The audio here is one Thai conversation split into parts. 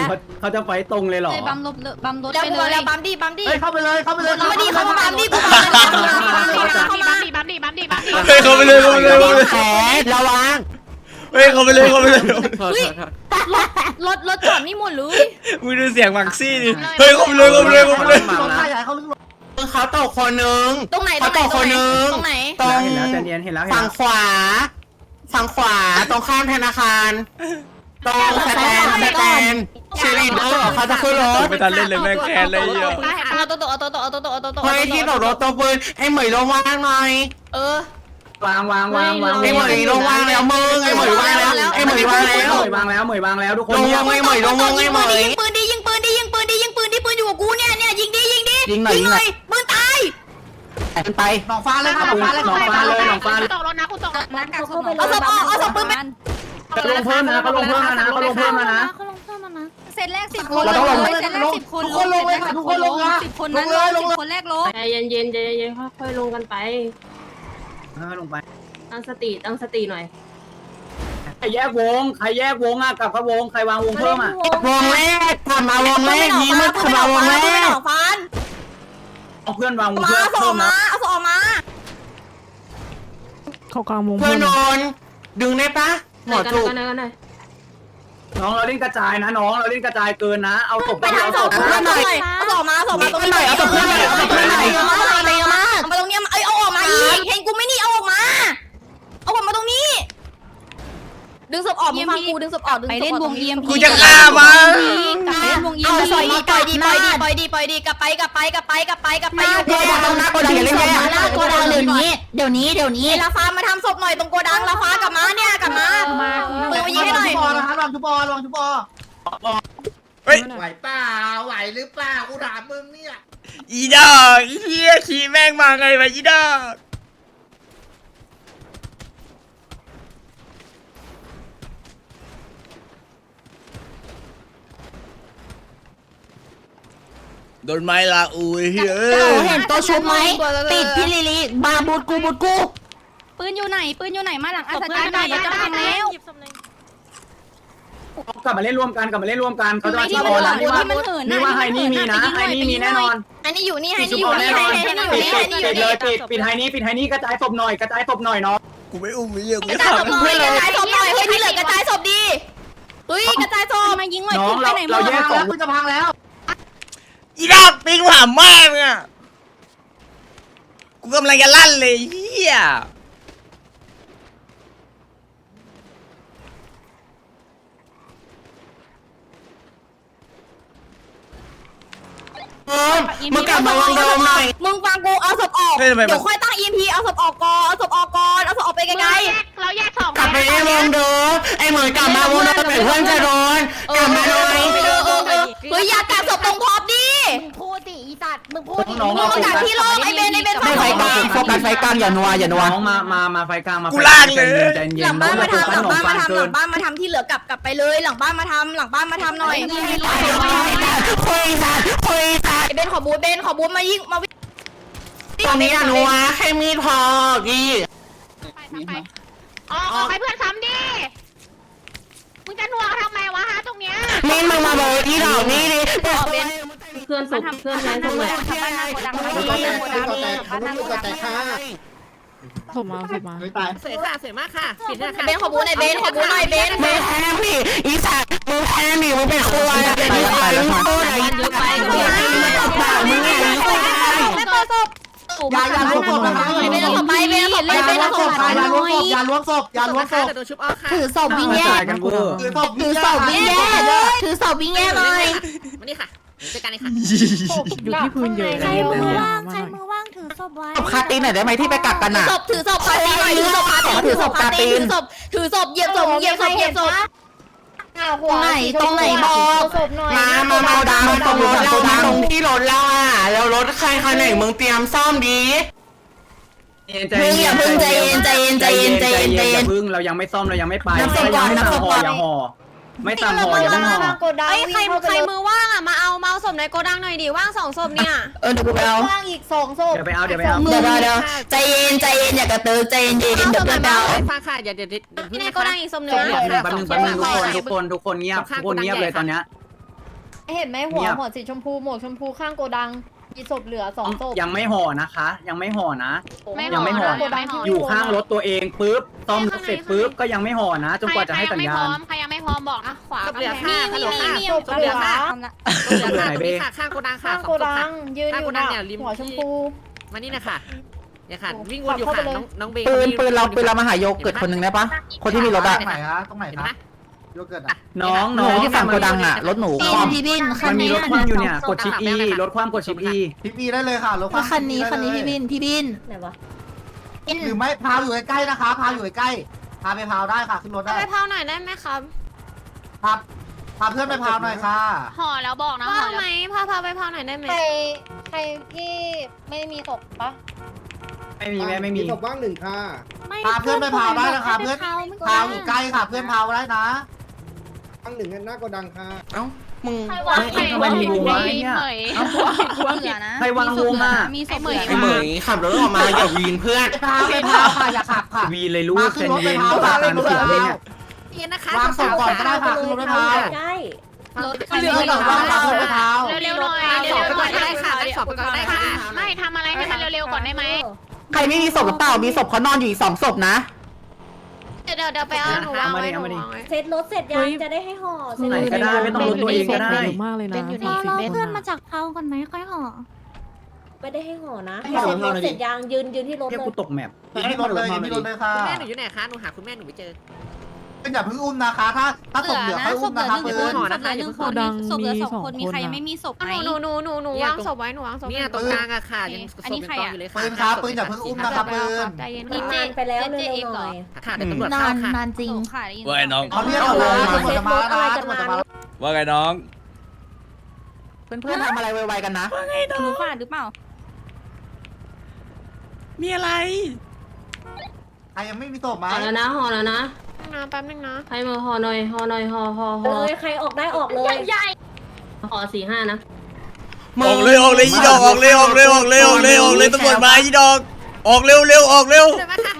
แล้วเขาเขาจะไฟตรงเลยเหรอเลยบัมรถบัมรถเดี๋ยวไปกูเลยแล้วบัมดิบัมดิเฮ้ยเข้าไปเลยเข้าไปเลยเข้ามาดิเข้ามาบัมดิกูบัมเข้ามาเข้ามาบัมดีบัมดีบัมดีบัมดีเฮ้ยเขาไปเลยเขาไปเลยเขาไปเลยแขนระวังเฮ้ยเขาไปเลยเขาไปเลยรถรถจอดไม่หมดเลยมึงดูเสียงมักซี่ดิเฮ้ยเขาไปเลยเขาไปเลยเขาไปเลยรถใครใหญ่เขาลึกลงเขาตกคนนึงตรงไหนตรเขางไหนตกคนนึงตรงไหนตรงเห็นแล้วใจเย็นเห็นแล้วเห็นฝั่งแล้วขวาฝั่งขวาตรงข้ามธนาคาร ตรงสแตนสแตนชีริเดอร์เขาจะขึ้นรถไม่ทันเล่นเลยแม่งแคนเลยเหี้ยเอาตัวตัวเอาตัวตัวเอาตัวตัวเอาตัวตัวเฮ้ยที่ตกรถตัวปืนไอ้เหมยลงว่างหน่อยเออ วางวางวางวางไอ้เหมยลงว่างแล้วมึงไอ้เหมยวางแล้วไอ้เหมยวางแล้ว เหมยวางแล้วเหมยวางแล้วทุกคนลงเงีวยบงไอ้เหมยลงวงไอ้เหมยยิงปืนดิยิงปืนดิยิงปืนดิยิงปืนดิปืนอยู่กับกูเนี่ยเนี่ยยิงดิยิงดิยิงหน่อยยิงหน่อยปืนตายกันไปหนองฟ้าเลยครับหนองฟ้าเลยหนองฟ้าเลยหนองฟ้าตกรถนะกูตกรถนักกักศพเอาศพออกเอาศพปืนไป เขาลงเพิ่มนะเขาลงเพิ่มนะเขาลงเพิ่มนะเขาลงเพิ่มมานะเซตแรกสิบคนเราต้องลงเซตแรกสิบคนทุกคนลงเลยค่ะทุกคนลงนะสิบคนลนั้นงเลยลงสิบเลยคนแรกลงใจเย็นๆใจเย็นๆค่อยๆลงกันไปลงไปตั้งสติตั้งสติหน่อยใครแยกวงใครแยกวงอะกลับเข้าวงใครวางวงเพิ่มอะวงแรกทำมาวงแรกยิงมันทำมาวงแรไม่หนกองฟันเอาเพื่อนวางวงมาเพิ่มเอาศพเพิ่อมอกนะมาเอาศพออกมาเพื่อนโดนดึงได้ปะ หมอกันจุกกันกันหน่อยน้องเราเล่นกระจายนะ น้องเราเล่นกระจายเกินนะ เอาศพไปทำศพเอาเพื่อนหน่อยเอาศพมาเอาศพมาตรงนี้เอาศพเพื่อนหน่อยเอาศพเพื่อนหน่อยเอามาเอามาเอามาตรงนี้เอ้ยเอาออกมาอีกเห็นกูไม่นี่เอาออกมา เอาออกมาตรงนี้ ดึงศพออกมึงฟังกูดึงศพออกดึงไปศพเล่นออกวงเอ็มกูจะฆ่ามันกลับไปเล่นวงเอ็เอามปล่อยดีปล่อยดีปล่อยดีปล่อยดีปล่อยดีกลับไปกลับไปกลับไปกลับไปกลับไปอยู่โกดังนะโกดังอย่าเล่นแย่หน้าโกดังเดี๋ยวนี้เดี๋ยวนี้เดี๋ยวนี้ลาฟ้ามาทำศพหน่อยตรงโกดังลาฟ้ากลับมาเนี่ยกลับมาปืนมายิงให้ห น่อยชุบอลนะครับลองชุบอลลองชุบอลเฮ้ย ไหวเปล่าไหวหรือเปล่ากูถามมึงเนี่ยอีดอกอีเหี้ยขี่แม่งมาไงวะอีดอกโดนไม้ละอุ้ยเฮ้ยเห็นตัวชุบไหมติดพี่ลิลิมาบูดกูบูดกู ปืนอยู่ไหน ปืนอยู่ไหนมาหลังอัศจรรย์หน่อยจะพังแล้ว กลับมาเล่นร่วมกันกลับมาเล่นร่วมกันเขาจะมาที่ชี้มันบอลนะที่นี่ว่ามันเหินนี่ว่าไฮนี่มีนะไฮนี่มีแน่นอนอันนี้อยู่นี่ให้ปิดนี่ชุอบอยู่ลนี่แน่นให้อนให้นี่อยู่ปิดนี่ให้นี่อยู่ปิดเลนี่ยปิดปิดไฮนี้ปิดไฮนี้กระจายศพหน่อยกระจายศพหน่อยเนาะกูไม่อุ้มไม่เหี้ยกูกระจะจายศทำพหน่อยกระจายศพหน่อยเฮ้ยที่เหลือกระจายศพดีเฮ้ยกระจายศพมายิงหน่อยน้องปืนไปเราไหนหมเราดแยกพังศแล้วพกูจะพังแล้วอีดอกปิงหาแม่มึงอะกูกำลังจะลั่นเลยเฮีย เออ มึงกลับมาวงเดิมหน่อยมึงฟังกูเอาศพออกเดี๋ยวค่อยตั้ง EMP เอาศพออกก่อน เอาศพออกก่อน เอาศพออกไปไกลเราแยกสองกลับไปเล่นวงเดิมไอ้เหมยกลับมาวงเดิมเพื่อนจะโดนๆกลับมาหน่อยเออเออเออเฮ้ยอย่ากัดศพตรงพอบดิพูดดิอีสัตว์มึงพูดดิน้องมึงมากัดที่โลกไอเบนไอเบนไม่ไฟกลางโฟกัสไฟกลางอย่านัวอย่านัว น้องมา มา มาไฟกลางมากูลากเลย ใจเย็นหลังน้บ้าอนงมามาทำหขลังนมบ้านปัมางทำหเกิลันงบ้านมาทำที่เหลือกลับกลับไปเลย หลังบ้านมาทำหลังบ้านมาทำหน่อย คุยสัตว์คุยสัตว์ไอ เบนขอบูทเบนขอบูทมายิงมาวิ่งตอนนี้อะนัวแค่มีดพอกี่ออกให้เพื่อนซ้ำดิ มึงจะหนัวทำไมวะฮะตรงเนี้ยมีดมึงมาโบยที่ดอกนี่ดิเพื่อนศพเพื่อนย้ายศพหน่อย ผมมาผมมาตายเสียค่ะเสียมากค่ะปิดนะไอเบนขอบูทไอเบนขอบูทหน่อยเบนมึงแพ้พี่อีสัตว์มึงแพ้ดิมึงเป็นควายอะมึงควายมึงโคตรไอ้เยอะไปมึงไอ้มึงตบปากมึงไงมึงควายไม่เปิดศพอย่าอย่าล้วงศพนะครับไอเบนเอาศพไปเบนเอาศพไปอย่าเบนล้วเอางศศพพไปอย่าล้วงศพอย่าล้วงศพอย่าล้วงศพตัวชุบออกค่ะถือศพวิ่งกระแย่จายกันเวอร์ถือศพถือศพวิ่งแย่ถือศพวิ่งแย่หน่อยมานี่ค่ะ เจอกันเลยค่ะ อยู่ที่พื้นเยอะใครมือว่าง ใครมือว่างถือศพไว้ศพคาตีนหน่อยได้ไหมที่ไปกักกันอะ ศพถือศพคาตีหน่อยถือศพคาตีถือศพคาตีถือศพถือศพเหยียบศพเหยียบศพเหยียบศพตรงไหนตรงไหนบอกมามาเมาดาวตรงรถเรามาลงที่รถเราอะแล้วรถใครคันไหนมึงเตรียมซ่อมดีใจเย็นอย่าพึ่งใจเย็นใจเย็นใจเย็นใจเย็นใจอเย็ย่านพึ่งเรายังไม่ซ่อมเรายังไม่ไปนับศพก่อนนับศพก่อนอย่าห่อ ไม่ตามห่ออย่าเพิ่งห่อเอ้ยใครใครมือว่างอะมาเอาเมาศพในโกดังหน่อยดิว่างสองศพเนี่ย เออเดี๋ยวกูไปเอาว่างอีกสองศพเดี๋ยวไปเอาเดี๋ยวไปเอา เดี๋ยวเดี๋ยวเดี๋ยวใจเย็นใจเย็นอย่ากระตือใจเย็นเย็นเดี๋ยวเพื่อนไปเอาฟังค่ะเดี๋ยวเดี๋ยวเดี๋ยวที่ในโกดังอีกศพหนึ่งแป๊บนึงแป๊บนึงทุกคนทุกคนทุกคนเงียบทุกคนเงียบเลยตอนเนี้ย เห็นไหมหัวหัวสีชมพูหมวกชมพูข้างโกดัง มีศพเหลือสองศพยังไม่ห่อนะคะ ยังไม่ห่อนะ ไม่ยังไม่ห่อ นะยังไม่ห่ออยู่ข้างรถตัวเองปุ๊บซ่อมรถเสร็จปุ๊บก็ยังไม่ห่อนะจนกว่าจะให้สัญญาณ ใครยังไม่พร้อมบอกนะขวาเหลือค่ะฮัลโหลค่ะศพเหลือเหลือไหนเบ้ข้างโกดังค่ะข้างโกดังยืนอยู่นะหัวชมพู มานี่นะคะเนี่ยค่ะวิ่งวนอยู่ค่ะน้องน้องเบปืนปืนเราปืนเรามาหาโยเกิร์ตคนหนึ่งได้ปะคนที่มีรถอะตรงไหนฮะตรงไหนคะ โยเกิร์ตอะน้องหน้นูองที่ฝั่งโกดังอะรถหนูคว่ำพี่บินมันมีรถคว่ำอยู่เนี่ยกดชิป E รถคว่ำกดชิป E พี่ปีได้เลยค่ะรถคันนี้คันนี้พี่บินพี่บินไหนวะหรือไม่พาวอยู่ใกล้ๆนะคะ พาวอยู่ใกล้ๆพาไปพาวได้ค่ะขึ้นรถได้ไปเผาหน่อยได้ไหมครับพาพาเพื่อนไปพาวหน่อยค่ะ ห่อแล้วบอกนะพาห่อแล้วไหมพาพาไปเผาหน่อยได้ไหมใครใครที่ไม่มีศพปะไม่มีแม่ไม่มีพาเพื่อนไปพาวได้นะคะเพื่อนพาวอยู่ใกล้ค่ะ เพื่อนพาวได้นะ เอ้ามึงใครวางเฮ้ยทำไมมีวงวะไอ้เนี่ยเหมยเหลือนะใครวางวงอะมีศพไอ้เหเหมลือยไอ้เหมยขับรถออกมาอย่าวีนเพื่อนไปพาวไปพาวค่ะอย่าขับค่ะวีเลยลูกมาเซขึ้นนรถไปเย็นพาวตาค่ะการเสียเลยเนี่ยนี่นะคะวางศพก่อนก็ได้ค่ะขึ้นรถไปพาวใกล้รถขึ้นรถก่อนวางศพไปพาวเร็วๆหน่อยสเร็อบวไปๆหก่น่ออนยก็ได้ค่ะได้สอบไปก่อนก็ได้ค่ะ ไม่ทำอะไรให้มันเร็วๆก่อนได้ไหมใครไม่มีศพหรือเปล่ามีศพเขานอนอยู่อีกสองศพนะ เดี๋ยวเดี๋ยวไปเอาหนูวางไว้หนูวางไว้เซตรถเสร็จยังจะได้ให้ห่อเสร็จไหนก็ได้ไม่ต้องรถตัวเองก็ได้ มากเลยนะรอรอเพื่อนมาจากเผาก่อนไหมค่อยห่อไม่ได้ให้ห่อนะให้เซ็ตรถเสร็จยังยืนยืนที่รถเรียกเลกูยตกแมปยืนที่รถเลยยืนที่รถเลยค่ะ คุณแม่หนูอยู่ไหนคะ หนูหาคุณแม่หนูไม่เจอ เป็นอย่าเพิ่งอุ้มนะคะถ้าถ้าศพเหลือค่อยอุ้มนะคะเหลืเพื่ออนหนึ่งศพเหลือหนึ่งคนศพเหลือสองคนมีใครยังไม่มีศพไหม หนูหนูหนูหนูวางศพไว้หนูวางศพเนี่ยตรงกลางอะค่ะยังศพยังกองอยู่เลยค่ะปืนครับปืนอย่าเพิ่งอุ้มนะครับปืน ใจเย็นนานไปแล้วเร็วๆหน่อยค่ะเดี๋ยวตำรวจนาเข้านค่ะนานจริงค่ะได้ยินว่าไงน้องเอาเรียกเอาเลยตำรวจจะมานะตำรวจจะมาว่าไงน้อง เพื่อนๆทำอะไรไวๆกันนะ หนูฝาดหรือเปล่า มีอะไร ใครยังไม่มีศพไหมห่อแล้วนะห่อแล้วนะ นะแป๊บนึงนะใครมาห่อหน่อยห่อหน่อยห่อห่อห่อเลยใครออกได้ออกเลยห่อสี่ห้านะออกเลยออกเลยยีดอกออกเลยออกเลยออกเลยออกเลยออกเลยตำรวจมายีดอก ออกเร็วเร็วออกเร็ว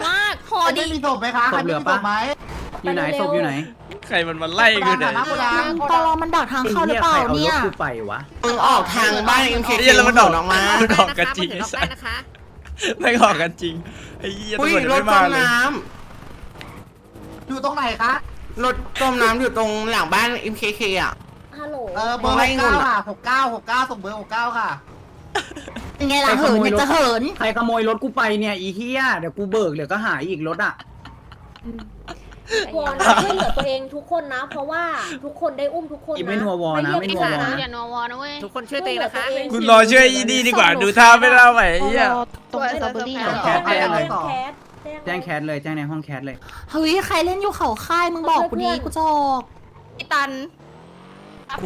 มากห่อใครดี ไม่มีศพไหมคะใครไม่มีศพไหมอยู่ไหนศพอยู่ไหนใครมันมาไล่กูเนี่ยโกดังตลอมันดักทางเข้าหรือเปล่าไอ้เนี่เหี้ยยใครเอารถกูไปวะมึงออกทางบ้านเอ็มเคไอ้เหี้ยแล้วมันดอกออกมามันดอกกันจริงได้ไอ้นะคะสัสนะคะไม่ออกกันจริงไอ้เหี้ยอุ้ยตำรวจรยังถไม่จมามเลยน้ำ อยู่ตรงไหนคะ รถจมน้ำอยู่ตรงหลังบ้าน MKK อะ ฮัลโหลเออเบอร์หกเก้าค่ะหกเก้าหกเก้าส่งเบอร์หกเก้าค่ะ เป็นไงล่ะเหินเนี่ยจะเหิน ใครขโมยรถกูไปเนี่ยอีเหี้ยเดี๋ยวกูเบิกเดี๋ยวก็หายอีกรถอะ วอนช่วยเหลือตัวเองทุกคนนะ เพราะว่าทุกคนได้อุ้มทุกคนอีนะไม่นัววอนะไม่นัววออย่านัววอนะเว้ย ทุกคนช่วยตัวเองนะคะกูรอช่วยอีนี่ดีกว่าดูท่าไม่ได้ไหวไอ้เหี้ย ตรงสตรอเบอรี่แคทแจ้งเลยแคท แจ้งแคทเลยแจ้งในห้องแคทเลย เฮ้ยใครเล่นอยู่เขาค่ายมึงบอกกูดีกูจะออกไอตัน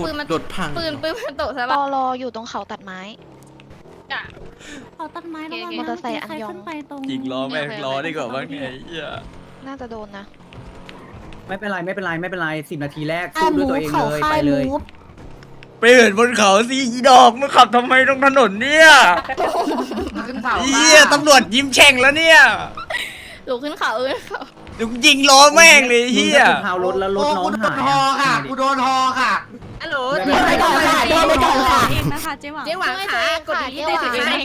ปืนมันรถพังปืนปืนมันตกใช่รปะอรออยู่ตรงเขาตัดไม้ เขาตัดไม้แล้วมอเตอร์ไซค์อันยองขึ้นไปตรงจริงล้อแม่งล้อดีกว่าบ้างเนี่ยไอ้เหี้ยน่าจะโดนนะ ไม่เป็นไรไม่เป็นไรไม่เป็นไรสิบนาทีแรกไอ้สู้มูด้วยตัวเองเขาเลยค่าไปยเลมูย ฟ ไปเหินบนเขาสิอีดอกมึงขับทำไมตรงถนนเนี่ยขึ้นเขาเหี้ยตำรวจยิ้มแฉ่งแล้วเนี่ยหลูกขึ้นเขาเอ้ยเขาเดี๋ยวกูยิงล้อแม่งเลยไอ้มึงเหี้ยก็พาวรถแล้วรถน้องหายฮอค่ะกูโดนฮอค่ะฮัลโหลเดินไปก่อนค่ะเดินไปก่อนค่ะเจ๊หวังค่ะกดดีได้ตัวเอง